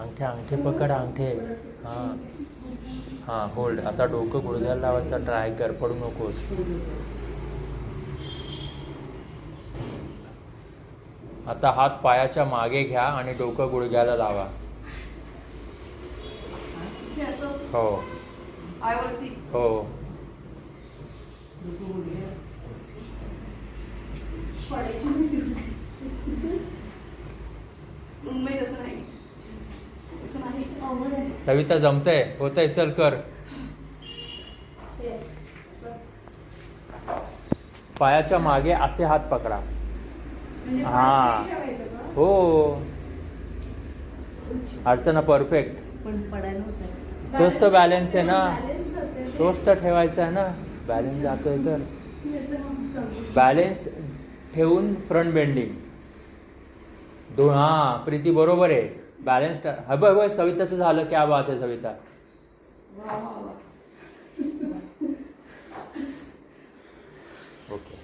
अंगठे अंगठे पकड अंगठे. हां. हां होल्ड आता डोकं गुडघ्याला लावायचं ट्राय कर पडू नकोस. आता हात पायाच्या मागे घ्या आणि डोकं गुडघ्याला लावा. हे हो. हो. पडायची नाही. मुंबई तसं नाही तसं नाही सविता जमतंय. होतंय चल कर. पायाच्या मागे असे हात पकडा. म्हणजे हा. हो. अर्चना परफेक्ट तोच तर balance आहे ना. तोच तर ठेवायचा आहे ना. बॅलेन्स जातोय तर. बॅलेन्स ठेवून फ्रंट बेंडिंग दोन हां प्रीती बरोबर आहे. बॅलेन्स हा बघ बघ सविताचं झालं क्या बात आहे सविता. ओके